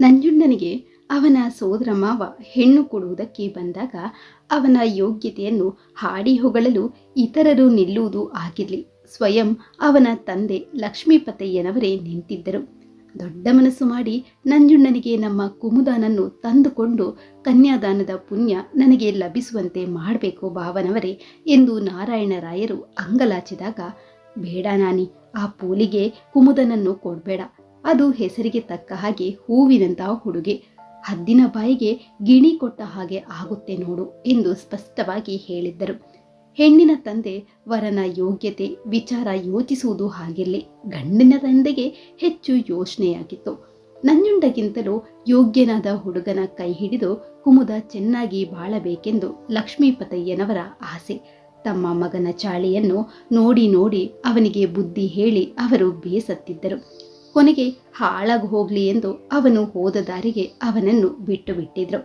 ನಂಜುಂಡನಿಗೆ ಅವನ ಸೋದರ ಮಾವ ಹೆಣ್ಣು ಕೊಡುವುದಕ್ಕೆ ಬಂದಾಗ ಅವನ ಯೋಗ್ಯತೆಯನ್ನು ಹಾಡಿ ಹೊಗಳಲು ಇತರರು ನಿಲ್ಲುವುದು ಆಗಿರಲಿ. ಸ್ವಯಂ ಅವನ ತಂದೆ ಲಕ್ಷ್ಮೀಪತಯ್ಯನವರೇ ನಿಂತಿದ್ದರು. ದೊಡ್ಡ ಮನಸ್ಸು ಮಾಡಿ ನಂಜುಂಡನಿಗೆ ನಮ್ಮ ಕುಮುದಾನನ್ನು ತಂದುಕೊಂಡು ಕನ್ಯಾದಾನದ ಪುಣ್ಯ ನನಗೆ ಲಭಿಸುವಂತೆ ಮಾಡಬೇಕು ಭಾವನವರೇ ಎಂದು ನಾರಾಯಣರಾಯರು ಅಂಗಲಾಚಿದಾಗ, ಬೇಡ ನಾನಿ, ಆ ಪೋಲಿಗೆ ಕುಮುದನನ್ನು ಕೊಡಬೇಡ. ಅದು ಹೆಸರಿಗೆ ತಕ್ಕ ಹಾಗೆ ಹೂವಿನಂತಹ ಹುಡುಗಿ. ಹದ್ದಿನ ಬಾಯಿಗೆ ಗಿಣಿ ಕೊಟ್ಟ ಹಾಗೆ ಆಗುತ್ತೆ ನೋಡು ಎಂದು ಸ್ಪಷ್ಟವಾಗಿ ಹೇಳಿದ್ದರು. ಹೆಣ್ಣಿನ ತಂದೆ ವರನ ಯೋಗ್ಯತೆ, ವಿಚಾರ ಯೋಚಿಸುವುದು ಹಾಗಿರಲಿ. ಗಂಡಿನ ತಂದೆಗೆ ಹೆಚ್ಚು ಯೋಚನೆಯಾಗಿತ್ತು. ನಂಜುಂಡಗಿಂತಲೂ ಯೋಗ್ಯನಾದ ಹುಡುಗನ ಕೈ ಹಿಡಿದು ಕುಮುದ ಚೆನ್ನಾಗಿ ಬಾಳಬೇಕೆಂದು ಲಕ್ಷ್ಮೀಪತಯ್ಯನವರ ಆಸೆ. ತಮ್ಮ ಮಗನ ಚಾಳಿಯನ್ನು ನೋಡಿ ನೋಡಿ ಅವನಿಗೆ ಬುದ್ಧಿ ಹೇಳಿ ಅವರು ಬೇಸತ್ತಿದ್ದರು. ಕೊನೆಗೆ ಹಾಳಾಗಿ ಹೋಗ್ಲಿ ಎಂದು ಅವನು ಹೋದ ದಾರಿಗೆ ಅವನನ್ನು ಬಿಟ್ಟು ಬಿಟ್ಟಿದ್ರು.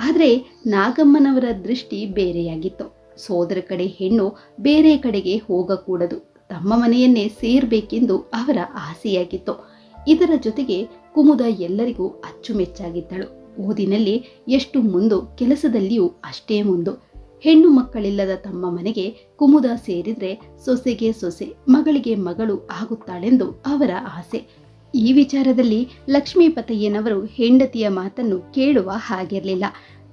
ಆದರೆ ನಾಗಮ್ಮನವರ ದೃಷ್ಟಿ ಬೇರೆಯಾಗಿತ್ತು. ಸೋದರ ಕಡೆ ಹೆಣ್ಣು ಬೇರೆ ಕಡೆಗೆ ಹೋಗಕೂಡದು. ತಮ್ಮ ಮನೆಯನ್ನೇ ಸೇರ್ಬೇಕೆಂದು ಅವರ ಆಸೆಯಾಗಿತ್ತು. ಇದರ ಜೊತೆಗೆ ಕುಮುದ ಎಲ್ಲರಿಗೂ ಅಚ್ಚುಮೆಚ್ಚಾಗಿದ್ದಳು. ಓದಿನಲ್ಲಿ ಎಷ್ಟು ಮುಂದು, ಕೆಲಸದಲ್ಲಿಯೂ ಅಷ್ಟೇ ಮುಂದು. ಹೆಣ್ಣು ಮಕ್ಕಳಿಲ್ಲದ ತಮ್ಮ ಮನೆಗೆ ಕುಮುದ ಸೇರಿದ್ರೆ ಸೊಸೆಗೆ ಸೊಸೆ, ಮಗಳಿಗೆ ಮಗಳು ಆಗುತ್ತಾಳೆಂದು ಅವರ ಆಸೆ. ಈ ವಿಚಾರದಲ್ಲಿ ಲಕ್ಷ್ಮೀಪತಯ್ಯನವರು ಹೆಂಡತಿಯ ಮಾತನ್ನು ಕೇಳುವ ಹಾಗಿರಲಿಲ್ಲ.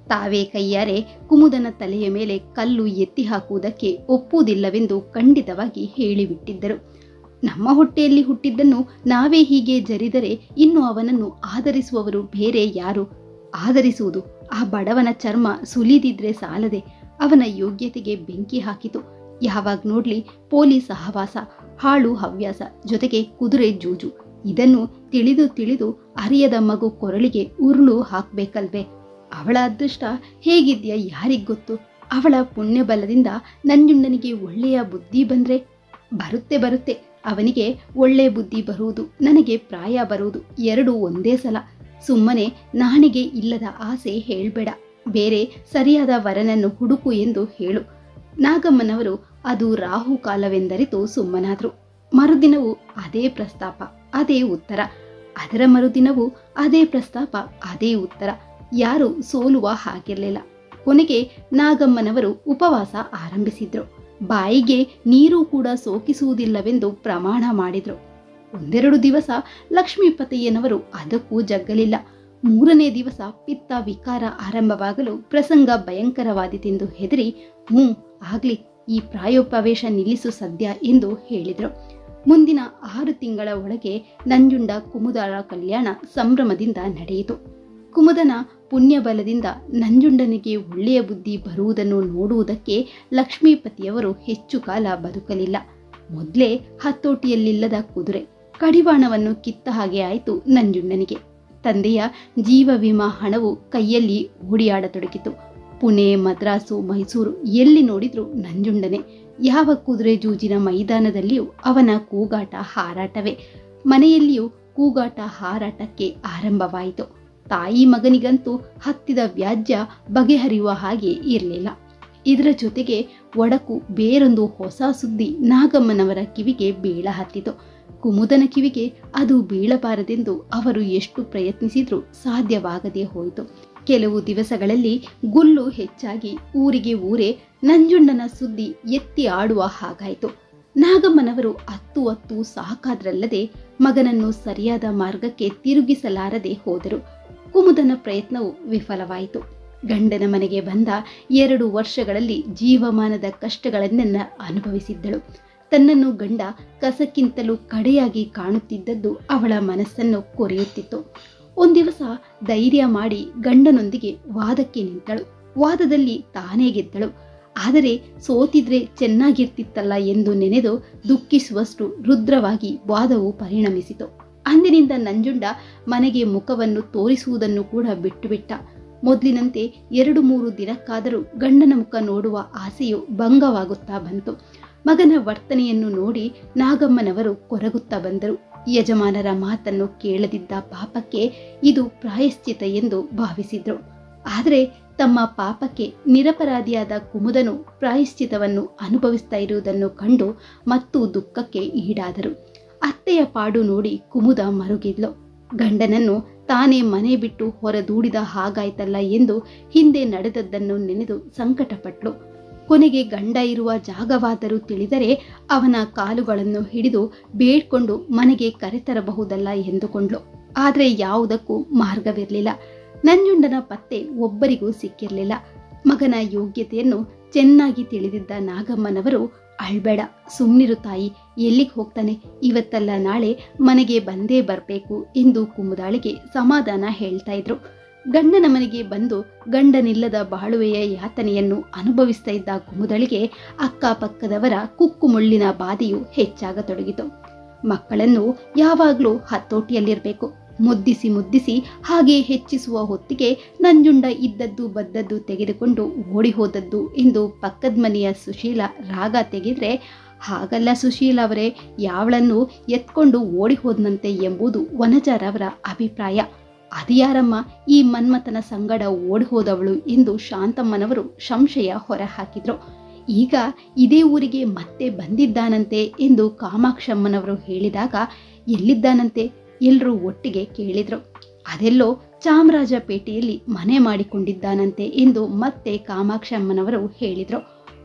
ತಾವೇ ಕೈಯಾರೆ ಕುಮುದನ ತಲೆಯ ಮೇಲೆ ಕಲ್ಲು ಎತ್ತಿ ಹಾಕುವುದಕ್ಕೆ ಒಪ್ಪುವುದಿಲ್ಲವೆಂದು ಖಂಡಿತವಾಗಿ ಹೇಳಿಬಿಟ್ಟಿದ್ದರು. ನಮ್ಮ ಹೊಟ್ಟೆಯಲ್ಲಿ ಹುಟ್ಟಿದ್ದನ್ನು ನಾವೇ ಹೀಗೆ ಜರಿದರೆ ಇನ್ನು ಅವನನ್ನು ಆಧರಿಸುವವರು ಬೇರೆ ಯಾರು? ಆಧರಿಸುವುದು, ಆ ಬಡವನ ಚರ್ಮ ಸುಲಿದಿದ್ರೆ ಸಾಲದೆ ಅವನ ಯೋಗ್ಯತೆಗೆ ಬೆಂಕಿ ಹಾಕಿತು. ಯಾವಾಗ ನೋಡ್ಲಿ, ಪೊಲೀಸ್ ಸಹವಾಸ ಹಾಳು ಹವ್ಯಾಸ ಜೊತೆಗೆ ಕುದುರೆ ಜೂಜು. ಇದನ್ನು ತಿಳಿದು ತಿಳಿದು ಅರಿಯದ ಮಗು ಕೊರಳಿಗೆ ಉರುಳು ಹಾಕ್ಬೇಕಲ್ವೇ? ಅವಳ ಅದೃಷ್ಟ ಹೇಗಿದ್ಯ ಯಾರಿಗ್ ಗೊತ್ತು? ಅವಳ ಪುಣ್ಯ ಬಲದಿಂದ ಒಳ್ಳೆಯ ಬುದ್ಧಿ ಬಂದ್ರೆ? ಬರುತ್ತೆ ಬರುತ್ತೆ. ಅವನಿಗೆ ಒಳ್ಳೆ ಬುದ್ಧಿ ಬರುವುದು, ನನಗೆ ಪ್ರಾಯ ಬರುವುದು ಎರಡು ಒಂದೇ ಸಲ. ಸುಮ್ಮನೆ ನಾಣಿಗೆ ಇಲ್ಲದ ಆಸೆ ಹೇಳ್ಬೇಡ. ಬೇರೆ ಸರಿಯಾದ ವರನನ್ನು ಹುಡುಕು ಎಂದು ಹೇಳು. ನಾಗಮ್ಮನವರು ಅದು ರಾಹು ಕಾಲವೆಂದರಿತು ಸುಮ್ಮನಾದ್ರು. ಮರುದಿನವೂ ಅದೇ ಪ್ರಸ್ತಾಪ. ಅದೇ ಉತ್ತರ. ಅದರ ಮರುದಿನವೂ ಅದೇ ಪ್ರಸ್ತಾಪ, ಅದೇ ಉತ್ತರ. ಯಾರು ಸೋಲುವ ಹಾಗಿರಲಿಲ್ಲ. ಕೊನೆಗೆ ನಾಗಮ್ಮನವರು ಉಪವಾಸ ಆರಂಭಿಸಿದ್ರು. ಬಾಯಿಗೆ ನೀರು ಕೂಡ ಸೋಕಿಸುವುದಿಲ್ಲವೆಂದು ಪ್ರಮಾಣ ಮಾಡಿದ್ರು. ಒಂದೆರಡು ದಿವಸ ಲಕ್ಷ್ಮೀಪತಿಯನವರು ಅದಕ್ಕೂ ಜಗ್ಗಲಿಲ್ಲ. ಮೂರನೇ ದಿವಸ ಪಿತ್ತ ವಿಕಾರ ಆರಂಭವಾಗಲು ಪ್ರಸಂಗ ಭಯಂಕರವಾದಿತೆಂದು ಹೆದರಿ ಹ್ಞೂ ಆಗ್ಲಿ, ಈ ಪ್ರಾಯೋಪವೇಶ ನಿಲ್ಲಿಸು ಸದ್ಯ ಎಂದು ಹೇಳಿದರು. ಮುಂದಿನ ಆರು ತಿಂಗಳ ಒಳಗೆ ನಂಜುಂಡ ಕುಮುದರ ಕಲ್ಯಾಣ ಸಂಭ್ರಮದಿಂದ ನಡೆಯಿತು. ಕುಮುದನ ಪುಣ್ಯಬಲದಿಂದ ನಂಜುಂಡನಿಗೆ ಒಳ್ಳೆಯ ಬುದ್ಧಿ ಬರುವುದನ್ನು ನೋಡುವುದಕ್ಕೆ ಲಕ್ಷ್ಮೀಪತಿಯವರು ಹೆಚ್ಚು ಕಾಲ ಬದುಕಲಿಲ್ಲ. ಮೊದಲೇ ಹತ್ತೋಟಿಯಲ್ಲಿಲ್ಲದ ಕುದುರೆ, ಕಡಿವಾಣವನ್ನು ಕಿತ್ತ ಹಾಗೆ ಆಯಿತು ನಂಜುಂಡನಿಗೆ. ತಂದೆಯ ಜೀವ ವಿಮಾ ಹಣವು ಕೈಯಲ್ಲಿ ಓಡಿಯಾಡತೊಡಗಿತು. ಪುಣೆ, ಮದ್ರಾಸು, ಮೈಸೂರು ಎಲ್ಲಿ ನೋಡಿದ್ರೂ ನಂಜುಂಡನೆ. ಯಾವ ಕುದುರೆ ಜೂಜಿನ ಮೈದಾನದಲ್ಲಿಯೂ ಅವನ ಕೂಗಾಟ ಹಾರಾಟವೇ. ಮನೆಯಲ್ಲಿಯೂ ಕೂಗಾಟ ಹಾರಾಟಕ್ಕೆ ಆರಂಭವಾಯಿತು. ತಾಯಿ ಮಗನಿಗಂತೂ ಹತ್ತಿದ ವ್ಯಾಜ್ಯ ಬಗೆಹರಿಯುವ ಹಾಗೆ ಇರಲಿಲ್ಲ. ಇದರ ಜೊತೆಗೆ ಒಡಕು ಬೇರೊಂದು ಹೊಸ ಸುದ್ದಿ ನಾಗಮ್ಮನವರ ಕಿವಿಗೆ ಬೀಳ ಹತ್ತಿತು. ಕುಮುದನ ಕಿವಿಗೆ ಅದು ಬೀಳಬಾರದೆಂದು ಅವರು ಎಷ್ಟು ಪ್ರಯತ್ನಿಸಿದ್ರೂ ಸಾಧ್ಯವಾಗದೇ ಹೋಯಿತು. ಕೆಲವು ದಿವಸಗಳಲ್ಲಿ ಗುಲ್ಲು ಹೆಚ್ಚಾಗಿ ಊರಿಗೆ ಊರೇ ನಂಜುಂಡನ ಸುದ್ದಿ ಎತ್ತಿ ಆಡುವ ಹಾಗಾಯಿತು. ನಾಗಮ್ಮನವರು ಅತ್ತು ಅತ್ತು ಸಾಕಾದ್ರಲ್ಲದೆ ಮಗನನ್ನು ಸರಿಯಾದ ಮಾರ್ಗಕ್ಕೆ ತಿರುಗಿಸಲಾರದೆ ಹೋದರು. ಕುಮುದನ ಪ್ರಯತ್ನವು ವಿಫಲವಾಯಿತು. ಗಂಡನ ಮನೆಗೆ ಬಂದ ಎರಡು ವರ್ಷಗಳಲ್ಲಿ ಜೀವಮಾನದ ಕಷ್ಟಗಳನ್ನೆಲ್ಲ ಅನುಭವಿಸಿದ್ದಳು. ತನ್ನನ್ನು ಗಂಡ ಕಸಕ್ಕಿಂತಲೂ ಕಡೆಯಾಗಿ ಕಾಣುತ್ತಿದ್ದದ್ದು ಅವಳ ಮನಸ್ಸನ್ನು ಕೊರೆಯುತ್ತಿತ್ತು. ಒಂದಿವಸ ಧೈರ್ಯ ಮಾಡಿ ಗಂಡನೊಂದಿಗೆ ವಾದಕ್ಕೆ ನಿಂತಳು. ವಾದದಲ್ಲಿ ತಾನೇ ಗೆದ್ದಳು. ಆದರೆ ಸೋತಿದ್ರೆ ಚೆನ್ನಾಗಿರ್ತಿತ್ತಲ್ಲ ಎಂದು ನೆನೆದು ದುಃಖಿಸುವಷ್ಟು ರುದ್ರವಾಗಿ ವಾದವು ಪರಿಣಮಿಸಿತು. ಅಂದಿನಿಂದ ನಂಜುಂಡ ಮನೆಗೆ ಮುಖವನ್ನು ತೋರಿಸುವುದನ್ನು ಕೂಡ ಬಿಟ್ಟುಬಿಟ್ಟ. ಮೊದಲಿನಂತೆ ಎರಡು ಮೂರು ದಿನಕ್ಕಾದರೂ ಗಂಡನ ಮುಖ ನೋಡುವ ಆಸೆಯು ಭಂಗವಾಗುತ್ತಾ ಬಂತು. ಮಗನ ವರ್ತನೆಯನ್ನು ನೋಡಿ ನಾಗಮ್ಮನವರು ಕೊರಗುತ್ತಾ ಬಂದರು. ಯಜಮಾನರ ಮಾತನ್ನು ಕೇಳದಿದ್ದ ಪಾಪಕ್ಕೆ ಇದು ಪ್ರಾಯಶ್ಚಿತ ಎಂದು ಭಾವಿಸಿದ್ರು. ಆದರೆ ತಮ್ಮ ಪಾಪಕ್ಕೆ ನಿರಪರಾಧಿಯಾದ ಕುಮುದನು ಪ್ರಾಯಶ್ಚಿತವನ್ನು ಅನುಭವಿಸ್ತಾ ಇರುವುದನ್ನು ಕಂಡು ಮತ್ತು ದುಃಖಕ್ಕೆ ಈಡಾದರು. ಅತ್ತೆಯ ಪಾಡು ನೋಡಿ ಕುಮುದ ಮರುಗಿದ್ಲು. ಗಂಡನನ್ನು ತಾನೇ ಮನೆ ಬಿಟ್ಟು ಹೊರದೂಡಿದ ಹಾಗಾಯ್ತಲ್ಲ ಎಂದು ಹಿಂದೆ ನಡೆದದ್ದನ್ನು ನೆನೆದು ಸಂಕಟಪಟ್ಲು. ಕೊನೆಗೆ ಗಂಡ ಇರುವ ಜಾಗವಾದರೂ ತಿಳಿದರೆ ಅವನ ಕಾಲುಗಳನ್ನು ಹಿಡಿದು ಬೇಡ್ಕೊಂಡು ಮನೆಗೆ ಕರೆತರಬಹುದಲ್ಲ ಎಂದುಕೊಂಡ್ಲು. ಆದರೆ ಯಾವುದಕ್ಕೂ ಮಾರ್ಗವಿರಲಿಲ್ಲ. ನಂಜುಂಡನ ಪತ್ತೆ ಒಬ್ಬರಿಗೂ ಸಿಕ್ಕಿರಲಿಲ್ಲ. ಮಗನ ಯೋಗ್ಯತೆಯನ್ನು ಚೆನ್ನಾಗಿ ತಿಳಿದಿದ್ದ ನಾಗಮ್ಮನವರು, ಅಳ್ಬೇಡ ಸುಮ್ಮನಿರು ತಾಯಿ, ಎಲ್ಲಿಗೆ ಹೋಗ್ತಾನೆ? ಇವತ್ತಲ್ಲ ನಾಳೆ ಮನೆಗೆ ಬಂದೇ ಬರಬೇಕು ಎಂದು ಕುಮುದಾಳಿಗೆ ಸಮಾಧಾನ ಹೇಳ್ತಾ ಇದ್ರು. ಗಂಡನ ಮನೆಗೆ ಬಂದು ಗಂಡನಿಲ್ಲದ ಬಾಳುವೆಯ ಯಾತನೆಯನ್ನು ಅನುಭವಿಸ್ತಾ ಇದ್ದ ಕುಮುದಳಿಗೆ ಅಕ್ಕಪಕ್ಕದವರ ಕುಕ್ಕುಮುಳ್ಳಿನ ಬಾಧೆಯು ಹೆಚ್ಚಾಗತೊಡಗಿತು. ಮಕ್ಕಳನ್ನು ಯಾವಾಗಲೂ ಹತೋಟಿಯಲ್ಲಿರಬೇಕು. ಮುದ್ದಿಸಿ ಮುದ್ದಿಸಿ ಹಾಗೆ ಹೆಚ್ಚಿಸುವ ಹೊತ್ತಿಗೆ ನಂಜುಂಡ ಇದ್ದದ್ದು ಬದ್ದದ್ದು ತೆಗೆದುಕೊಂಡು ಓಡಿ ಹೋದದ್ದು ಎಂದು ಪಕ್ಕದ ಮನೆಯ ಸುಶೀಲ ರಾಗ ತೆಗೆದರೆ, ಹಾಗಲ್ಲ ಸುಶೀಲ ಅವರೇ, ಯಾವಳನ್ನು ಎತ್ಕೊಂಡು ಓಡಿ ಹೋದ್ನಂತೆ ಎಂಬುದು ವನಜರವರ ಅಭಿಪ್ರಾಯ. ಅದ್ಯಾರಮ್ಮ, ಈ ಮನ್ಮಥನ ಸಂಗಡ ಓಡಿ ಹೋದವಳು ಎಂದು ಶಾಂತಮ್ಮನವರು ಸಂಶಯ ಹೊರಹಾಕಿದರು. ಈಗ ಇದೇ ಊರಿಗೆ ಮತ್ತೆ ಬಂದಿದ್ದಾನಂತೆ ಎಂದು ಕಾಮಾಕ್ಷಮ್ಮನವರು ಹೇಳಿದಾಗ, ಎಲ್ಲಿದ್ದಾನಂತೆ? ಎಲ್ಲರೂ ಒಟ್ಟಿಗೆ ಕೇಳಿದ್ರು. ಅದೆಲ್ಲೋ ಚಾಮರಾಜಪೇಟೆಯಲ್ಲಿ ಮನೆ ಮಾಡಿಕೊಂಡಿದ್ದಾನಂತೆ ಎಂದು ಮತ್ತೆ ಕಾಮಾಕ್ಷಮ್ಮನವರು ಹೇಳಿದ್ರು.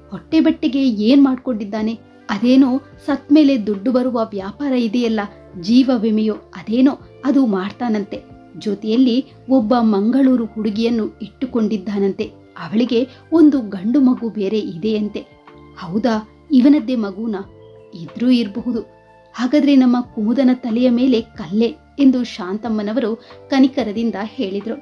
ಹೊಟ್ಟೆ ಬಟ್ಟೆಗೆ ಏನ್ ಮಾಡ್ಕೊಂಡಿದ್ದಾನೆ? ಅದೇನೋ ಸತ್ ಮೇಲೆ ದುಡ್ಡು ಬರುವ ವ್ಯಾಪಾರ ಇದೆಯಲ್ಲ, ಜೀವ ವಿಮೆಯೋ, ಅದೇನೋ ಅದು ಮಾಡ್ತಾನಂತೆ. ಜೊತೆಯಲ್ಲಿ ಒಬ್ಬ ಮಂಗಳೂರು ಹುಡುಗಿಯನ್ನು ಇಟ್ಟುಕೊಂಡಿದ್ದಾನಂತೆ. ಅವಳಿಗೆ ಒಂದು ಗಂಡು ಮಗು ಬೇರೆ ಇದೆಯಂತೆ. ಹೌದಾ? ಇವನದ್ದೇ ಮಗುನ? ಇದ್ರೂ ಇರಬಹುದು. ಹಾಗಾದ್ರೆ ನಮ್ಮ ಕೂದನ ತಲೆಯ ಮೇಲೆ ಕಲ್ಲೆ ಎಂದು ಶಾಂತಮ್ಮನವರು ಕನಿಕರದಿಂದ ಹೇಳಿದ್ರು.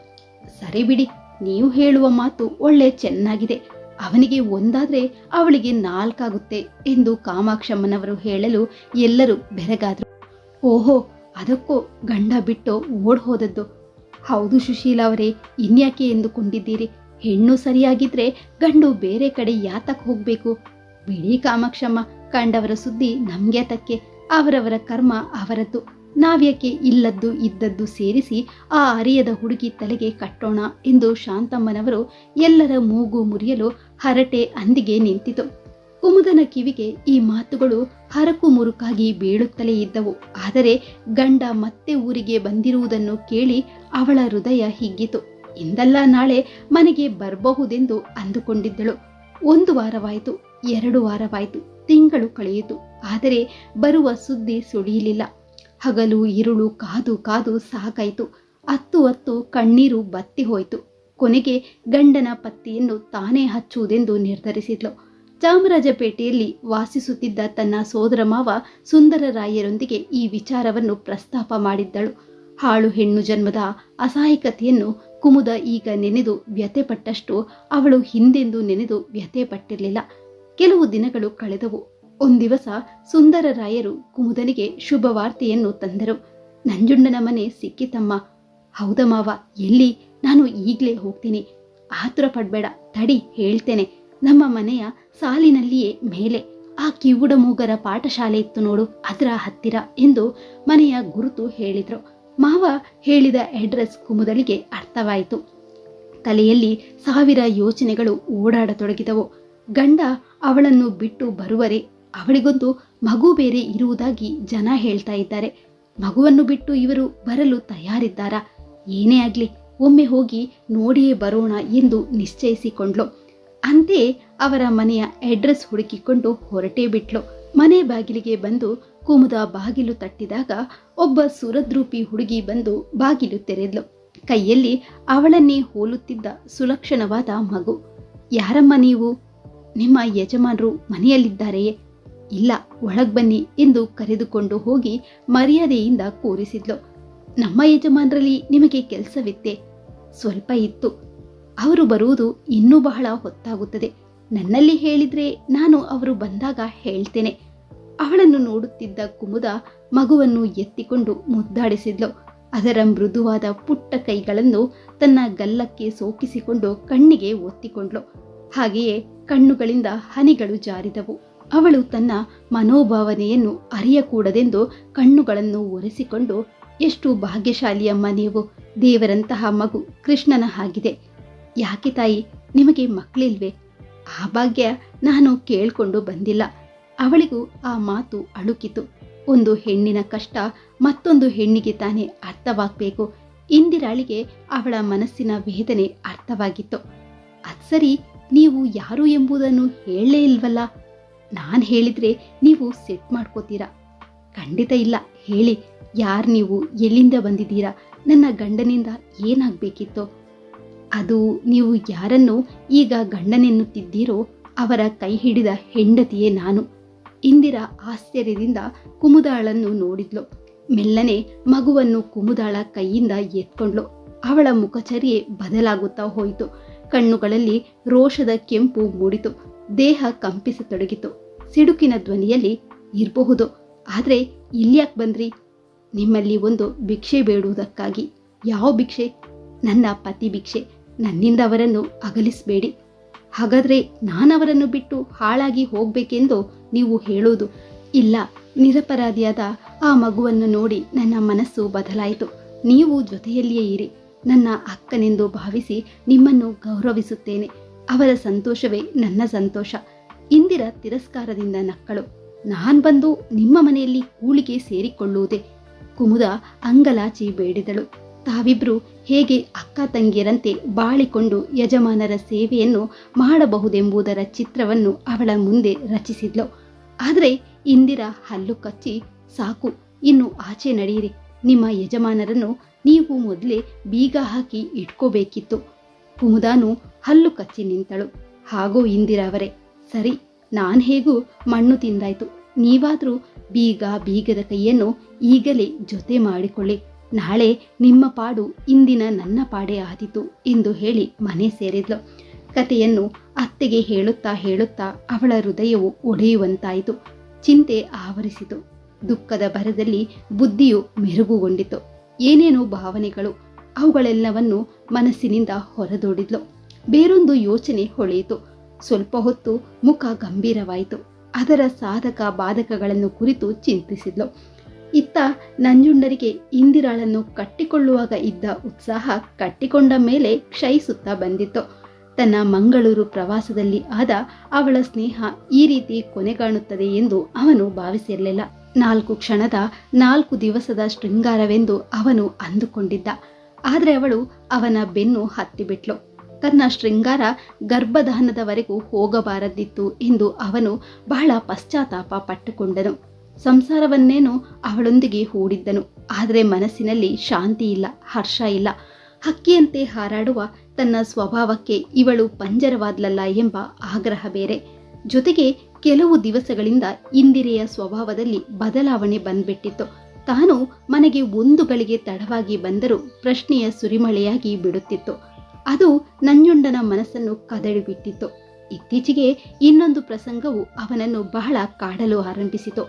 ಸರಿ ಬಿಡಿ, ನೀವು ಹೇಳುವ ಮಾತು ಒಳ್ಳೆ ಚೆನ್ನಾಗಿದೆ. ಅವನಿಗೆ ಒಂದಾದ್ರೆ ಅವಳಿಗೆ ನಾಲ್ಕಾಗುತ್ತೆ ಎಂದು ಕಾಮಾಕ್ಷಮ್ಮನವರು ಹೇಳಲು ಎಲ್ಲರೂ ಬೆರಗಾದ್ರು. ಓಹೋ, ಅದಕ್ಕೋ ಗಂಡ ಬಿಟ್ಟು ಓಡ್ ಹೋದದ್ದು. ಹೌದು ಸುಶೀಲ ಅವರೇ, ಇನ್ಯಾಕೆ ಎಂದುಕೊಂಡಿದ್ದೀರಿ? ಹೆಣ್ಣು ಸರಿಯಾಗಿದ್ರೆ ಗಂಡು ಬೇರೆ ಕಡೆ ಯಾತಕ್ಕೆ ಹೋಗ್ಬೇಕು? ಬಿಡಿ ಕಾಮಾಕ್ಷಮ್ಮ, ಕಂಡವರ ಸುದ್ದಿ ನಮ್ಗೆ ತಕ್ಕೆ ಅವರವರ ಕರ್ಮ ಅವರದ್ದು. ನಾವ್ಯಾಕೆ ಇಲ್ಲದ್ದು ಇದ್ದದ್ದು ಸೇರಿಸಿ ಆ ಅರಿಯದ ಹುಡುಗಿ ತಲೆಗೆ ಕಟ್ಟೋಣ ಎಂದು ಶಾಂತಮ್ಮನವರು ಎಲ್ಲರ ಮೂಗು ಮುರಿಯಲು ಹರಟೆ ಅಂದಿಗೆ ನಿಂತಿತು. ಕುಮುದನ ಕಿವಿಗೆ ಈ ಮಾತುಗಳು ಹರಕು ಮುರುಕಾಗಿ ಬೀಳುತ್ತಲೇ ಇದ್ದವು. ಆದರೆ ಗಂಡ ಮತ್ತೆ ಊರಿಗೆ ಬಂದಿರುವುದನ್ನು ಕೇಳಿ ಅವಳ ಹೃದಯ ಹಿಗ್ಗಿತು. ಇಂದಲ್ಲ ನಾಳೆ ಮನೆಗೆ ಬರಬಹುದೆಂದು ಅಂದುಕೊಂಡಿದ್ದಳು. ಒಂದು ವಾರವಾಯಿತು, ಎರಡು ವಾರವಾಯಿತು, ತಿಂಗಳು ಕಳೆಯಿತು. ಆದರೆ ಬರುವ ಸುದ್ದಿ ಸುಳಿಯಲಿಲ್ಲ. ಹಗಲು ಇರುಳು ಕಾದು ಕಾದು ಸಾಕಾಯಿತು. ಹತ್ತು ಹತ್ತು ಕಣ್ಣೀರು ಬತ್ತಿ ಹೋಯಿತು. ಕೊನೆಗೆ ಗಂಡನ ಪತ್ತಿಯನ್ನು ತಾನೇ ಹಚ್ಚುವುದೆಂದು ನಿರ್ಧರಿಸಿದ್ಲು. ಚಾಮರಾಜಪೇಟೆಯಲ್ಲಿ ವಾಸಿಸುತ್ತಿದ್ದ ತನ್ನ ಸೋದರ ಮಾವ ಸುಂದರರಾಯರೊಂದಿಗೆ ಈ ವಿಚಾರವನ್ನು ಪ್ರಸ್ತಾಪ ಮಾಡಿದ್ದಳು. ಹಾಳು ಹೆಣ್ಣು ಜನ್ಮದ ಅಸಹಾಯಕತೆಯನ್ನು ಕುಮುದ ಈಗ ನೆನೆದು ವ್ಯಥೆಪಟ್ಟಷ್ಟು ಅವಳು ಹಿಂದೆಂದು ನೆನೆದು ವ್ಯಥೆಪಟ್ಟಿರಲಿಲ್ಲ. ಕೆಲವು ದಿನಗಳು ಕಳೆದವು. ಒಂದಿವಸ ಸುಂದರರಾಯರು ಕುಮುದನಿಗೆ ಶುಭವಾರ್ತೆಯನ್ನು ತಂದರು. ನಂಜುಂಡನ ಮನೆ ಸಿಕ್ಕಿತಮ್ಮ. ಹೌದ ಮಾವ, ಎಲ್ಲಿ? ನಾನು ಈಗಲೇ ಹೋಗ್ತೀನಿ. ಆತುರ ಪಡ್ಬೇಡ, ತಡಿ ಹೇಳ್ತೇನೆ. ನಮ್ಮ ಮನೆಯ ಸಾಲಿನಲ್ಲಿಯೇ ಮೇಲೆ. ಆ ಕಿವುಡ ಮೂಗರ ಪಾಠಶಾಲೆ ಇತ್ತು ನೋಡು, ಅದರ ಹತ್ತಿರ ಎಂದು ಮನೆಯ ಗುರುತು ಹೇಳಿದ್ರು. ಮಾವ ಹೇಳಿದ ಅಡ್ರೆಸ್ ಕುಮುದಲಿಗೆ ಅರ್ಥವಾಯಿತು. ತಲೆಯಲ್ಲಿ ಸಾವಿರ ಯೋಚನೆಗಳು ಓಡಾಡತೊಡಗಿದವು. ಗಂಡ ಅವಳನ್ನು ಬಿಟ್ಟು ಬರುವರೆ ಅವಳಿಗೊಂದು ಮಗು ಬೇರೆ ಇರುವುದಾಗಿ ಜನ ಹೇಳ್ತಾ ಇದ್ದಾರೆ. ಮಗುವನ್ನು ಬಿಟ್ಟು ಇವರು ಬರಲು ತಯಾರಿದ್ದಾರಾ? ಏನೇ ಆಗ್ಲಿ, ಒಮ್ಮೆ ಹೋಗಿ ನೋಡಿಯೇ ಬರೋಣ ಎಂದು ನಿಶ್ಚಯಿಸಿಕೊಂಡ್ಲು ಅಂತೆ ಅವರ ಮನೆಯ ಅಡ್ರೆಸ್ ಹುಡುಕಿಕೊಂಡು ಹೊರಟೇ ಬಿಟ್ಲು. ಮನೆ ಬಾಗಿಲಿಗೆ ಬಂದು ಕುಮುದ ಬಾಗಿಲು ತಟ್ಟಿದಾಗ ಒಬ್ಬ ಸುರದ್ರೂಪಿ ಹುಡುಗಿ ಬಂದು ಬಾಗಿಲು ತೆರೆದ್ಲು. ಕೈಯಲ್ಲಿ ಅವಳನ್ನೇ ಹೋಲುತ್ತಿದ್ದ ಸುಲಕ್ಷಣವಾದ ಮಗು. ಯಾರಮ್ಮ ನೀವು? ನಿಮ್ಮ ಯಜಮಾನರು ಮನೆಯಲ್ಲಿದ್ದಾರೆಯೇ? ಇಲ್ಲ, ಒಳಗ್ ಬನ್ನಿ ಎಂದು ಕರೆದುಕೊಂಡು ಹೋಗಿ ಮರ್ಯಾದೆಯಿಂದ ಕೂರಿಸಿದ್ಲು. ನಮ್ಮ ಯಜಮಾನರಲ್ಲಿ ನಿಮಗೆ ಕೆಲಸವಿತ್ತೆ. ಸ್ವಲ್ಪ ಇತ್ತು. ಅವರು ಬರುವುದು ಇನ್ನೂ ಬಹಳ ಹೊತ್ತಾಗುತ್ತದೆ. ನನ್ನಲ್ಲಿ ಹೇಳಿದ್ರೆ ನಾನು ಅವರು ಬಂದಾಗ ಹೇಳ್ತೇನೆ. ಅವಳನ್ನು ನೋಡುತ್ತಿದ್ದ ಕುಮುದ ಮಗುವನ್ನು ಎತ್ತಿಕೊಂಡು ಮುದ್ದಾಡಿಸಿದ್ಲು. ಅದರ ಮೃದುವಾದ ಪುಟ್ಟ ಕೈಗಳನ್ನು ತನ್ನ ಗಲ್ಲಕ್ಕೆ ಸೋಕಿಸಿಕೊಂಡು ಕಣ್ಣಿಗೆ ಒತ್ತಿಕೊಂಡ್ಲು ಹಾಗೆಯೇ ಕಣ್ಣುಗಳಿಂದ ಹನಿಗಳು ಜಾರಿದವು. ಅವಳು ತನ್ನ ಮನೋಭಾವನೆಯನ್ನು ಅರಿಯಕೂಡದೆಂದು ಕಣ್ಣುಗಳನ್ನು ಒರೆಸಿಕೊಂಡು, ಎಷ್ಟು ಭಾಗ್ಯಶಾಲಿಯ ನೀವು. ದೇವರಂತಹ ಮಗು ಕೃಷ್ಣನ ಹಾಗಿದೆ. ಯಾಕೆ ತಾಯಿ, ನಿಮಗೆ ಮಕ್ಕಳಿಲ್ವೇ ಆ ಭಾಗ್ಯ ನಾನು ಕೇಳ್ಕೊಂಡು ಬಂದಿಲ್ಲ. ಅವಳಿಗೂ ಆ ಮಾತು ಅಳುಕಿತು. ಒಂದು ಹೆಣ್ಣಿನ ಕಷ್ಟ ಮತ್ತೊಂದು ಹೆಣ್ಣಿಗೆ ತಾನೇ ಅರ್ಥವಾಗಬೇಕು. ಇಂದಿರಾಳಿಗೆ ಅವಳ ಮನಸ್ಸಿನ ವೇದನೆ ಅರ್ಥವಾಗಿತ್ತು. ಅದ್ಸರಿ ನೀವು ಯಾರು ಎಂಬುದನ್ನು ಹೇಳಲೇ ಇಲ್ವಲ್ಲ? ನಾನು ಹೇಳಿದ್ರೆ ನೀವು ಸೆಟ್ ಮಾಡ್ಕೋತೀರಾ? ಖಂಡಿತ ಇಲ್ಲ. ಹೇಳಿ, ಯಾರು ನೀವು? ಎಲ್ಲಿಂದ ಬಂದಿದ್ದೀರಾ? ನನ್ನ ಗಂಡನಿಂದ ಏನಾಗಬೇಕಿತ್ತೋ? ಅದು ನೀವು ಯಾರನ್ನು ಈಗ ಗಂಡನೆನ್ನುತ್ತಿದ್ದೀರೋ ಅವರ ಕೈ ಹಿಡಿದ ಹೆಂಡತಿಯೇ ನಾನು. ಇಂದಿರಾ ಆಶ್ಚರ್ಯದಿಂದ ಕುಮುದಾಳನ್ನು ನೋಡಿದ್ಲು. ಮೆಲ್ಲನೆ ಮಗುವನ್ನು ಕುಮುದಾಳ ಕೈಯಿಂದ ಎತ್ಕೊಂಡ್ಲು. ಅವಳ ಮುಖಚರ್ಯೆ ಬದಲಾಗುತ್ತಾ ಹೋಯಿತು. ಕಣ್ಣುಗಳಲ್ಲಿ ರೋಷದ ಕೆಂಪು ಮೂಡಿತು. ದೇಹ ಕಂಪಿಸತೊಡಗಿತು. ಸಿಡುಕಿನ ಧ್ವನಿಯಲ್ಲಿ ಇರಬಹುದು. ಆದರೆ ಇಲ್ಯಾಕ್ ಬಂದ್ರಿ? ನಿಮ್ಮಲ್ಲಿ ಒಂದು ಭಿಕ್ಷೆ ಬೇಡುವುದಕ್ಕಾಗಿ. ಯಾವ ಭಿಕ್ಷೆ? ನನ್ನ ಪತಿ ಭಿಕ್ಷೆ. ನನ್ನಿಂದ ಅವರನ್ನು ಅಗಲಿಸಬೇಡಿ. ಹಾಗಾದ್ರೆ ನಾನವರನ್ನು ಬಿಟ್ಟು ಹಾಳಾಗಿ ಹೋಗಬೇಕೆಂದು ನೀವು ಹೇಳೋದು ಇಲ್ಲ, ನಿರಪರಾಧಿಯಾದ ಆ ಮಗುವನ್ನು ನೋಡಿ ನನ್ನ ಮನಸ್ಸು ಬದಲಾಯಿತು. ನೀವು ಜೊತೆಯಲ್ಲಿಯೇ ಇರಿ. ನನ್ನ ಅಕ್ಕನೆಂದು ಭಾವಿಸಿ ನಿಮ್ಮನ್ನು ಗೌರವಿಸುತ್ತೇನೆ. ಅವರ ಸಂತೋಷವೇ ನನ್ನ ಸಂತೋಷ. ಇಂದಿರ ತಿರಸ್ಕಾರದಿಂದ ನಕ್ಕಳು. ನಾನು ಬಂದು ನಿಮ್ಮ ಮನೆಯಲ್ಲಿ ಕೂಳಿಗೆ ಸೇರಿಕೊಳ್ಳುವುದೇ. ಕುಮುದ ಅಂಗಲಾಚಿ ಬೇಡಿದಳು. ತಾವಿಬ್ರು ಹೇಗೆ ಅಕ್ಕ ತಂಗಿಯರಂತೆ ಬಾಳಿಕೊಂಡು ಯಜಮಾನರ ಸೇವೆಯನ್ನು ಮಾಡಬಹುದೆಂಬುದರ ಚಿತ್ರವನ್ನು ಅವಳ ಮುಂದೆ ರಚಿಸಿದ್ಲು. ಆದರೆ ಇಂದಿರ ಹಲ್ಲು ಕಚ್ಚಿ, ಸಾಕು, ಇನ್ನು ಆಚೆ ನಡೆಯಿರಿ. ನಿಮ್ಮ ಯಜಮಾನರನ್ನು ನೀವು ಮೊದಲೇ ಬೀಗ ಹಾಕಿ ಇಟ್ಕೋಬೇಕಿತ್ತು. ಕುಮುದಾನು ಹಲ್ಲು ಕಚ್ಚಿ ನಿಂತಳು. ಹಾಗೂ ಇಂದಿರಾವರೇ ಸರಿ, ನಾನು ಹೇಗೂ ಮಣ್ಣು ತಿಂದಾಯ್ತು. ನೀವಾದ್ರೂ ಬೀಗ ಬೀಗದ ಕೈಯನ್ನು ಈಗಲೇ ಜೊತೆ ಮಾಡಿಕೊಳ್ಳಿ. ನಾಳೆ ನಿಮ್ಮ ಪಾಡು ಇಂದಿನ ನನ್ನ ಪಾಡೇ ಆದಿತು ಎಂದು ಹೇಳಿ ಮನೆ ಸೇರಿದ್ಲು. ಕತೆಯನ್ನು ಅತ್ತೆಗೆ ಹೇಳುತ್ತಾ ಹೇಳುತ್ತಾ ಅವಳ ಹೃದಯವು ಒಡೆಯುವಂತಾಯಿತು. ಚಿಂತೆ ಆವರಿಸಿತು. ದುಃಖದ ಭರದಲ್ಲಿ ಬುದ್ಧಿಯು ಮೆರುಗುಗೊಂಡಿತು. ಏನೇನೋ ಭಾವನೆಗಳು ಅವುಗಳೆಲ್ಲವನ್ನು ಮನಸ್ಸಿನಿಂದ ಹೊರದೋಡಿದ್ಲು. ಬೇರೊಂದು ಯೋಚನೆ ಹೊಳೆಯಿತು. ಸ್ವಲ್ಪ ಹೊತ್ತು ಮುಖ ಗಂಭೀರವಾಯಿತು. ಅದರ ಸಾಧಕ ಬಾಧಕಗಳನ್ನು ಕುರಿತು ಚಿಂತಿಸಿದ್ಲು. ಇತ್ತ ನಂಜುಂಡರಿಗೆ ಇಂದಿರಾಳನ್ನು ಕಟ್ಟಿಕೊಳ್ಳುವಾಗ ಇದ್ದ ಉತ್ಸಾಹ ಕಟ್ಟಿಕೊಂಡ ಮೇಲೆ ಕ್ಷಯಿಸುತ್ತಾ ಬಂದಿತ್ತು. ತನ್ನ ಮಂಗಳೂರು ಪ್ರವಾಸದಲ್ಲಿ ಆದ ಅವಳ ಸ್ನೇಹ ಈ ರೀತಿ ಕೊನೆಗಾಣುತ್ತದೆ ಎಂದು ಅವನು ಭಾವಿಸಿರಲಿಲ್ಲ. ನಾಲ್ಕು ಕ್ಷಣದ ನಾಲ್ಕು ದಿವಸದ ಶೃಂಗಾರವೆಂದು ಅವನು ಅಂದುಕೊಂಡಿದ್ದ. ಆದರೆ ಅವಳು ಅವನ ಬೆನ್ನು ಹತ್ತಿಬಿಟ್ಲು. ತನ್ನ ಶೃಂಗಾರ ಗರ್ಭದಹನದವರೆಗೂ ಹೋಗಬಾರದಿತ್ತು ಎಂದು ಅವನು ಬಹಳ ಪಶ್ಚಾತ್ತಾಪ ಪಟ್ಟುಕೊಂಡನು. ಸಂಸಾರವನ್ನೇನು ಅವಳೊಂದಿಗೆ ಹೂಡಿದ್ದನು. ಆದರೆ ಮನಸ್ಸಿನಲ್ಲಿ ಶಾಂತಿ ಇಲ್ಲ, ಹರ್ಷ ಇಲ್ಲ. ಹಕ್ಕಿಯಂತೆ ಹಾರಾಡುವ ತನ್ನ ಸ್ವಭಾವಕ್ಕೆ ಇವಳು ಪಂಜರವಾದ್ಲಲ್ಲ ಎಂಬ ಆಗ್ರಹ ಬೇರೆ. ಜೊತೆಗೆ ಕೆಲವು ದಿವಸಗಳಿಂದ ಇಂದಿರೆಯ ಸ್ವಭಾವದಲ್ಲಿ ಬದಲಾವಣೆ ಬಂದ್ಬಿಟ್ಟಿತ್ತು. ತಾನು ಮನೆಗೆ ಒಂದು ಗಳಿಗೆ ತಡವಾಗಿ ಬಂದರೂ ಪ್ರಶ್ನೆಯ ಸುರಿಮಳೆಯಾಗಿ ಬಿಡುತ್ತಿತ್ತು. ಅದು ನಂಜುಂಡನ ಮನಸ್ಸನ್ನು ಕದಡಿಬಿಟ್ಟಿತ್ತು. ಇತ್ತೀಚೆಗೆ ಇನ್ನೊಂದು ಪ್ರಸಂಗವು ಅವನನ್ನು ಬಹಳ ಕಾಡಲು ಆರಂಭಿಸಿತು.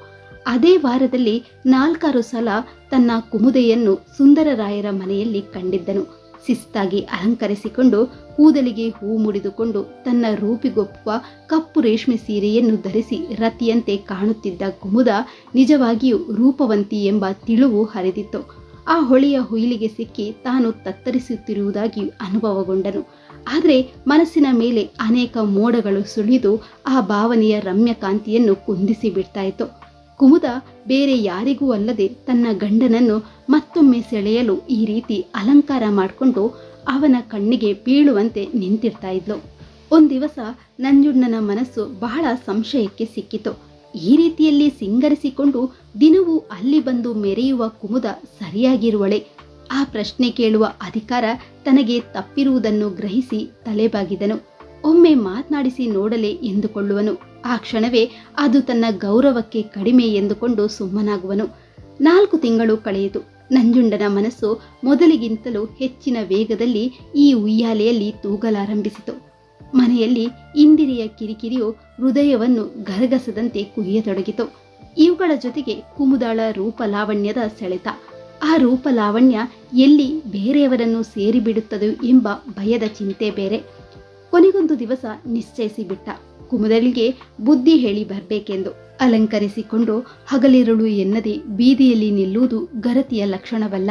ಅದೇ ವಾರದಲ್ಲಿ ನಾಲ್ಕಾರು ಸಲ ತನ್ನ ಕುಮುದೆಯನ್ನು ಸುಂದರರಾಯರ ಮನೆಯಲ್ಲಿ ಕಂಡಿದ್ದನು. ಶಿಸ್ತಾಗಿ ಅಲಂಕರಿಸಿಕೊಂಡು ಕೂದಲಿಗೆ ಹೂ ಮುಡಿದುಕೊಂಡು ತನ್ನ ರೂಪಿಗೊಪ್ಪುವ ಕಪ್ಪು ರೇಷ್ಮೆ ಸೀರೆಯನ್ನು ಧರಿಸಿ ರತಿಯಂತೆ ಕಾಣುತ್ತಿದ್ದ ಕುಮುದ ನಿಜವಾಗಿಯೂ ರೂಪವಂತಿ ಎಂಬ ತಿಳುವು ಹರಿದಿತ್ತು. ಆ ಹೊಳೆಯ ಹುಯಿಲಿಗೆ ಸಿಕ್ಕಿ ತಾನು ತತ್ತರಿಸುತ್ತಿರುವುದಾಗಿ ಅನುಭವಗೊಂಡನು. ಆದರೆ ಮನಸ್ಸಿನ ಮೇಲೆ ಅನೇಕ ಮೋಡಗಳು ಸುಳಿದು ಆ ಭಾವನೆಯ ರಮ್ಯಕಾಂತಿಯನ್ನು ಕುಂದಿಸಿ ಬಿಡ್ತಾಯಿತು ಕುಮುದ ಬೇರೆ ಯಾರಿಗೂ ಅಲ್ಲದೆ ತನ್ನ ಗಂಡನನ್ನು ಮತ್ತೊಮ್ಮೆ ಸೆಳೆಯಲು ಈ ರೀತಿ ಅಲಂಕಾರ ಮಾಡಿಕೊಂಡು ಅವನ ಕಣ್ಣಿಗೆ ಬೀಳುವಂತೆ ನಿಂತಿರ್ತಾ ಇದ್ಲು. ಒಂದಿವಸ ನಂಜುಣ್ಣನ ಮನಸ್ಸು ಬಹಳ ಸಂಶಯಕ್ಕೆ ಸಿಕ್ಕಿತು. ಈ ರೀತಿಯಲ್ಲಿ ಸಿಂಗರಿಸಿಕೊಂಡು ದಿನವೂ ಅಲ್ಲಿ ಬಂದು ಮೆರೆಯುವ ಕುಮುದ ಸರಿಯಾಗಿರುವಳೆ. ಆ ಪ್ರಶ್ನೆ ಕೇಳುವ ಅಧಿಕಾರ ತನಗೆ ತಪ್ಪಿರುವುದನ್ನು ಗ್ರಹಿಸಿ ತಲೆಬಾಗಿದನು. ಒಮ್ಮೆ ಮಾತನಾಡಿಸಿ ನೋಡಲೇ ಎಂದುಕೊಳ್ಳುವನು. ಆ ಕ್ಷಣವೇ ಅದು ತನ್ನ ಗೌರವಕ್ಕೆ ಕಡಿಮೆ ಎಂದುಕೊಂಡು ಸುಮ್ಮನಾಗುವನು. ನಾಲ್ಕು ತಿಂಗಳು ಕಳೆಯಿತು. ನಂಜುಂಡನ ಮನಸ್ಸು ಮೊದಲಿಗಿಂತಲೂ ಹೆಚ್ಚಿನ ವೇಗದಲ್ಲಿ ಈ ಉಯ್ಯಾಲೆಯಲ್ಲಿ ತೂಗಲಾರಂಭಿಸಿತು. ಮನೆಯಲ್ಲಿ ಇಂದಿರಿಯ ಕಿರಿಕಿರಿಯು ಹೃದಯವನ್ನು ಗರಗಸದಂತೆ ಕುಯ್ಯತೊಡಗಿತು ಇವುಗಳ ಜೊತೆಗೆ ಕುಮುದಾಳ ರೂಪಲಾವಣ್ಯದ ಸೆಳೆತ. ಆ ರೂಪಲಾವಣ್ಯ ಎಲ್ಲಿ ಬೇರೆಯವರನ್ನು ಸೇರಿಬಿಡುತ್ತದೆ ಎಂಬ ಭಯದ ಚಿಂತೆ ಬೇರೆ. ಕೊನೆಗೊಂದು ದಿವಸ ನಿಶ್ಚಯಿಸಿ ಬಿಟ್ಟ ಕುಮುದಳಿಗೆ ಬುದ್ಧಿ ಹೇಳಿ ಬರಬೇಕೆಂದು ಅಲಂಕರಿಸಿಕೊಂಡು ಹಗಲಿರುಳು ಎನ್ನದೆ ಬೀದಿಯಲ್ಲಿ ನಿಲ್ಲುವುದು ಗರತಿಯ ಲಕ್ಷಣವಲ್ಲ.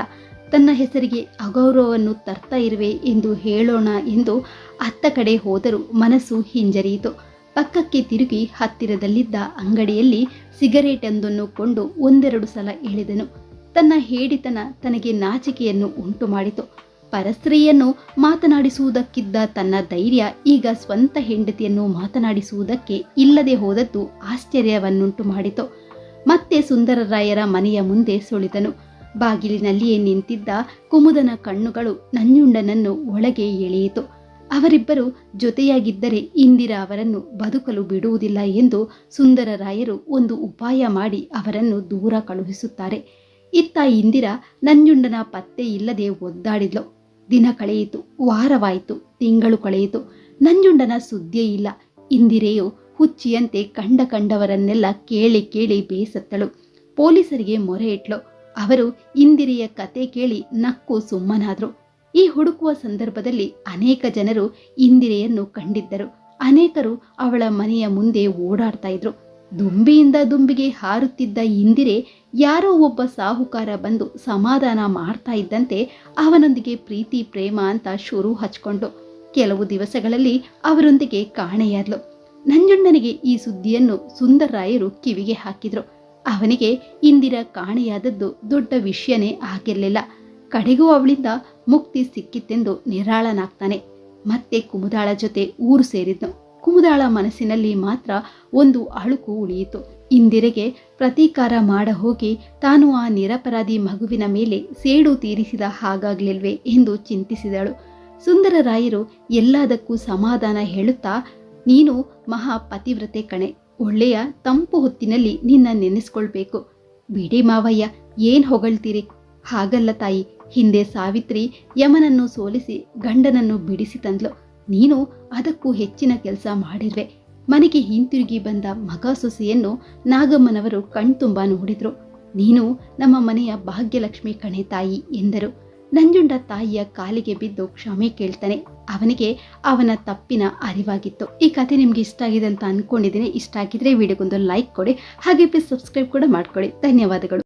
ತನ್ನ ಹೆಸರಿಗೆ ಅಗೌರವವನ್ನು ತರ್ತಾ ಇರುವೆ ಎಂದು ಹೇಳೋಣ ಎಂದು ಅತ್ತ ಕಡೆ ಹೋದರೂ ಮನಸ್ಸು ಹಿಂಜರಿಯಿತು. ಪಕ್ಕಕ್ಕೆ ತಿರುಗಿ ಹತ್ತಿರದಲ್ಲಿದ್ದ ಅಂಗಡಿಯಲ್ಲಿ ಸಿಗರೇಟ್ ಒಂದನ್ನು ಕೊಂಡು ಒಂದೆರಡು ಸಲ ಎಳೆದನು ತನ್ನ ಹೇಡಿತನ ತನಗೆ ನಾಚಿಕೆಯನ್ನು ಉಂಟು ಮಾಡಿತು ಪರಸ್ತ್ರೀಯನ್ನು ಮಾತನಾಡಿಸುವುದಕ್ಕಿದ್ದ ತನ್ನ ಧೈರ್ಯ ಈಗ ಸ್ವಂತ ಹೆಂಡತಿಯನ್ನು ಮಾತನಾಡಿಸುವುದಕ್ಕೆ ಇಲ್ಲದೆ ಹೋದದ್ದು ಆಶ್ಚರ್ಯವನ್ನುಂಟು ಮಾಡಿತು. ಮತ್ತೆ ಸುಂದರರಾಯರ ಮನೆಯ ಮುಂದೆ ಸುಳಿದನು. ಬಾಗಿಲಿನಲ್ಲಿಯೇ ನಿಂತಿದ್ದ ಕುಮುದನ ಕಣ್ಣುಗಳು ನಂಜುಂಡನನ್ನು ಒಳಗೆ ಎಳೆಯಿತು. ಅವರಿಬ್ಬರು ಜೊತೆಯಾಗಿದ್ದರೆ ಇಂದಿರಾ ಅವರನ್ನು ಬದುಕಲು ಬಿಡುವುದಿಲ್ಲ ಎಂದು ಸುಂದರರಾಯರು ಒಂದು ಉಪಾಯ ಮಾಡಿ ಅವರನ್ನು ದೂರ ಕಳುಹಿಸುತ್ತಾರೆ. ಇತ್ತ ಇಂದಿರಾ ನಂಜುಂಡನ ಪತ್ತೆ ಇಲ್ಲದೆ ಒದ್ದಾಡಿದ್ಲು. ದಿನ ಕಳೆಯಿತು, ವಾರವಾಯಿತು, ತಿಂಗಳು ಕಳೆಯಿತು. ನಂಜುಂಡನ ಸುದ್ದಿಯೇ ಇಲ್ಲ. ಇಂದಿರೆಯು ಹುಚ್ಚಿಯಂತೆ ಕಂಡ ಕಂಡವರನ್ನೆಲ್ಲ ಕೇಳಿ ಕೇಳಿ ಬೇಸತ್ತಳು. ಪೊಲೀಸರಿಗೆ ಮೊರೆ ಇಟ್ಲು. ಅವರು ಇಂದಿರೆಯ ಕತೆ ಕೇಳಿ ನಕ್ಕು ಸುಮ್ಮನಾದ್ರು. ಈ ಹುಡುಕುವ ಸಂದರ್ಭದಲ್ಲಿ ಅನೇಕ ಜನರು ಇಂದಿರೆಯನ್ನು ಕಂಡಿದ್ದರು. ಅನೇಕರು ಅವಳ ಮನೆಯ ಮುಂದೆ ಓಡಾಡ್ತಾ ಇದ್ರು. ದುಂಬಿಯಿಂದ ದುಂಬಿಗೆ ಹಾರುತ್ತಿದ್ದ ಇಂದಿರೆ ಯಾರೋ ಒಬ್ಬ ಸಾಹುಕಾರ ಬಂದು ಸಮಾಧಾನ ಮಾಡ್ತಾ ಇದ್ದಂತೆ ಅವನೊಂದಿಗೆ ಪ್ರೀತಿ, ಪ್ರೇಮ ಅಂತ ಶುರು ಹಚ್ಕೊಂಡು ಕೆಲವು ದಿವಸಗಳಲ್ಲಿ ಅವರೊಂದಿಗೆ ಕಾಣೆಯಾದ್ಲು. ನಂಜುಂಡನಿಗೆ ಈ ಸುದ್ದಿಯನ್ನು ಸುಂದರರಾಯರು ಕಿವಿಗೆ ಹಾಕಿದ್ರು. ಅವನಿಗೆ ಇಂದಿರ ಕಾಣೆಯಾದದ್ದು ದೊಡ್ಡ ವಿಷಯನೇ ಆಗಿರಲಿಲ್ಲ. ಕಡೆಗೂ ಅವಳಿಂದ ಮುಕ್ತಿ ಸಿಕ್ಕಿತ್ತೆಂದು ನಿರಾಳನಾಗ್ತಾನೆ. ಮತ್ತೆ ಕುಮುದಾಳ ಜೊತೆ ಊರು ಸೇರಿದ್ನು. ಕುಮುದಾಳ ಮನಸ್ಸಿನಲ್ಲಿ ಮಾತ್ರ ಒಂದು ಅಳುಕು ಉಳಿಯಿತು. ಇಂದಿರೆಗೆ ಪ್ರತೀಕಾರ ಮಾಡ ಹೋಗಿ ತಾನು ಆ ನಿರಪರಾಧಿ ಮಗುವಿನ ಮೇಲೆ ಸೇಡು ತೀರಿಸಿದ ಹಾಗಾಗ್ಲಿಲ್ವೇ ಎಂದು ಚಿಂತಿಸಿದಳು. ಸುಂದರರಾಯರು ಎಲ್ಲದಕ್ಕೂ ಸಮಾಧಾನ ಹೇಳುತ್ತಾ, ನೀನು ಮಹಾ ಪತಿವ್ರತೆ ಕಣೆ, ಒಳ್ಳೆಯ ತಂಪು ಹೊತ್ತಿನಲ್ಲಿ ನಿನ್ನ ನೆನೆಸ್ಕೊಳ್ಬೇಕು. ಬಿಡಿ ಮಾವಯ್ಯ, ಏನ್ ಹೊಗಳ್ತೀರಿ? ಹಾಗಲ್ಲ ತಾಯಿ, ಹಿಂದೆ ಸಾವಿತ್ರಿ ಯಮನನ್ನು ಸೋಲಿಸಿ ಗಂಡನನ್ನು ಬಿಡಿಸಿ ತಂದ್ಲು. ನೀನು ಅದಕ್ಕೂ ಹೆಚ್ಚಿನ ಕೆಲಸ ಮಾಡಿರುವೆ. ಮನೆಗೆ ಹಿಂತಿರುಗಿ ಬಂದ ಮಗ ಸೊಸೆಯನ್ನು ನಾಗಮ್ಮನವರು ಕಣ್ತುಂಬ ನೋಡಿದ್ರು. ನೀನು ನಮ್ಮ ಮನೆಯ ಭಾಗ್ಯಲಕ್ಷ್ಮಿ ಕಣೆ ತಾಯಿ ಎಂದರು. ನಂಜುಂಡ ತಾಯಿಯ ಕಾಲಿಗೆ ಬಿದ್ದು ಕ್ಷಮೆ ಕೇಳ್ತಾನೆ. ಅವನಿಗೆ ಅವನ ತಪ್ಪಿನ ಅರಿವಾಗಿತ್ತು. ಈ ಕಥೆ ನಿಮ್ಗೆ ಇಷ್ಟ ಆಗಿದೆ ಅಂತ ಅನ್ಕೊಂಡಿದ್ದೀನಿ. ಇಷ್ಟ ಆಗಿದ್ರೆ ವಿಡಿಯೋಗೊಂದು ಲೈಕ್ ಕೊಡಿ. ಹಾಗೆ ಸಬ್ಸ್ಕ್ರೈಬ್ ಕೂಡ ಮಾಡ್ಕೊಳ್ಳಿ. ಧನ್ಯವಾದಗಳು.